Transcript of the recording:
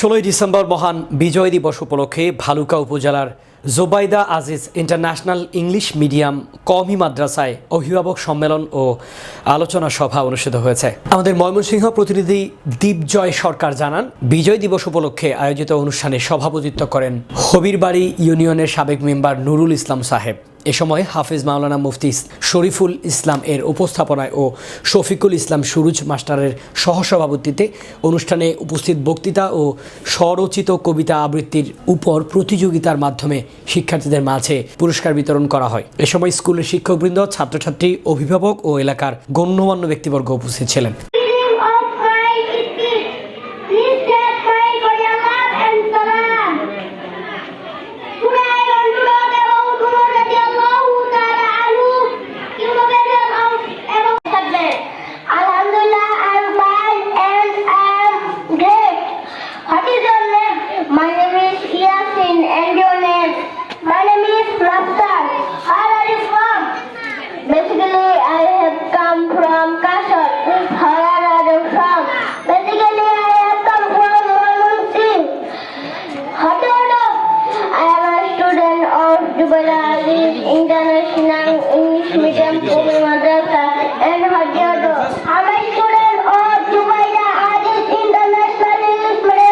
ষোলোই ডিসেম্বর মহান বিজয় দিবস উপলক্ষে ভালুকা উপজেলার Jobaida Aziz international English medium কওমি মাদ্রাসায় অভিভাবক সম্মেলন ও আলোচনা সভা অনুষ্ঠিত হয়েছে। আমাদের ময়মনসিংহ প্রতিনিধি দীপজয় সরকার জানান, বিজয় দিবস উপলক্ষে আয়োজিত অনুষ্ঠানে সভাপতিত্ব করেন হবিরবাড়ি ইউনিয়নের সাবেক মেম্বার নুরুল ইসলাম সাহেব। এ সময় হাফিজ মাওলানা মুফতি শরীফুল ইসলাম এর উপস্থাপনায় ও শফিকুল ইসলাম সুরুজ মাস্টারের সহসভাপতিত্বে অনুষ্ঠানে উপস্থিত বক্তৃতা ও স্বরচিত কবিতা আবৃত্তির উপর প্রতিযোগিতার মাধ্যমে শিক্ষার্থীদের মাঝে পুরস্কার বিতরণ করা হয়। এ সময় স্কুলের শিক্ষকবৃন্দ, ছাত্রছাত্রী, অভিভাবক ও এলাকার গণ্যমান্য ব্যক্তিবর্গ উপস্থিত ছিলেন। Yasin and your name? My name is Rafsan. Where are you from? Basically, I have come from Kashar. Where are you from? Basically, I have come from Murmur How do you know? I am a student of Ali International English Medium Program